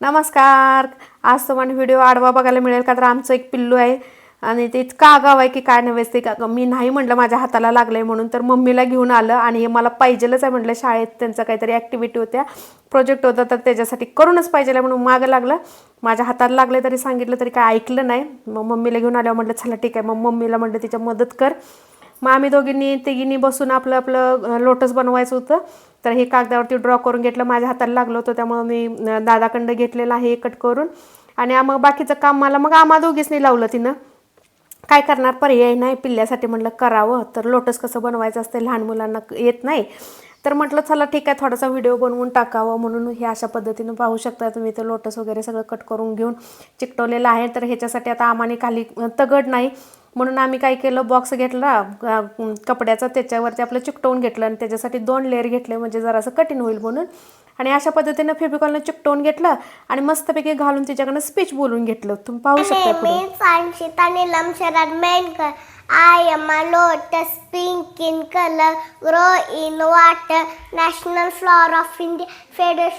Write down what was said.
नमस्कार. आज तुम्हाला व्हिडिओ आडवा बघायला मिळेल का? तर आमचं एक पिल्लू आहे. आणि ते इतका आगाव आहे की काय नव्हे ते का मी नाही म्हटलं माझ्या हाताला लागलं आहे म्हणून तर मम्मीला घेऊन आलं आणि हे मला पाहिजेलच आहे म्हटलं. शाळेत त्यांचं काहीतरी ॲक्टिव्हिटी होत्या. प्रोजेक्ट होता तर त्याच्यासाठी करूनच पाहिजे म्हणून मागं लागलं. माझ्या हाताला लागलं तरी सांगितलं तरी काय ऐकलं नाही. मग मम्मीला घेऊन आल्यावर म्हटलं चला ठीक आहे. मग मम्मीला म्हटलं तिच्या मदत कर. मग आम्ही दोघींनी तिघींनी बसून आपलं आपलं लोटस बनवायचं होतं. तर हे कागदावरती ड्रॉ करून घेतलं. माझ्या हाताला लागलं होतं त्यामुळं मी अं, घेतलेलं आहे हे कट करून. आणि मग बाकीचं काम मला मग आम्हा दोघीसनी लावलं तिनं. काय करणार? पर्याय नाही. पिल्ल्यासाठी म्हटलं करावं. तर लोटस कसं बनवायचं असतं लहान मुलांना येत नाही. तर म्हटलं चला ठीक आहे. थोडासा व्हिडिओ बनवून टाकावं म्हणून हे अशा पद्धतीनं पाहू शकता. तुम्ही ते लोटस वगैरे सगळं कट करून घेऊन चिकटवलेलं आहे. तर ह्याच्यासाठी आता आम्हाने खाली तगड नाही. म्हणून आम्ही काय केलं बॉक्स घेतला कपड्याचा त्याच्यावरती आपलं चिकटवून घेतलं आणि त्याच्यासाठी दोन लेअर घेतले म्हणजे जरासं कठीण होईल म्हणून. आणि अशा पद्धतीनं फेबिकॉलनं चिकटवून घेतलं आणि मस्तपैकी घालून तिच्याकडनं स्पीच बोलून घेतलं. तुम्ही पाहू शकता means Anshita Nilam Sharad Menkar. I am a lotus pink in color, grow in water, national flower of India, favorite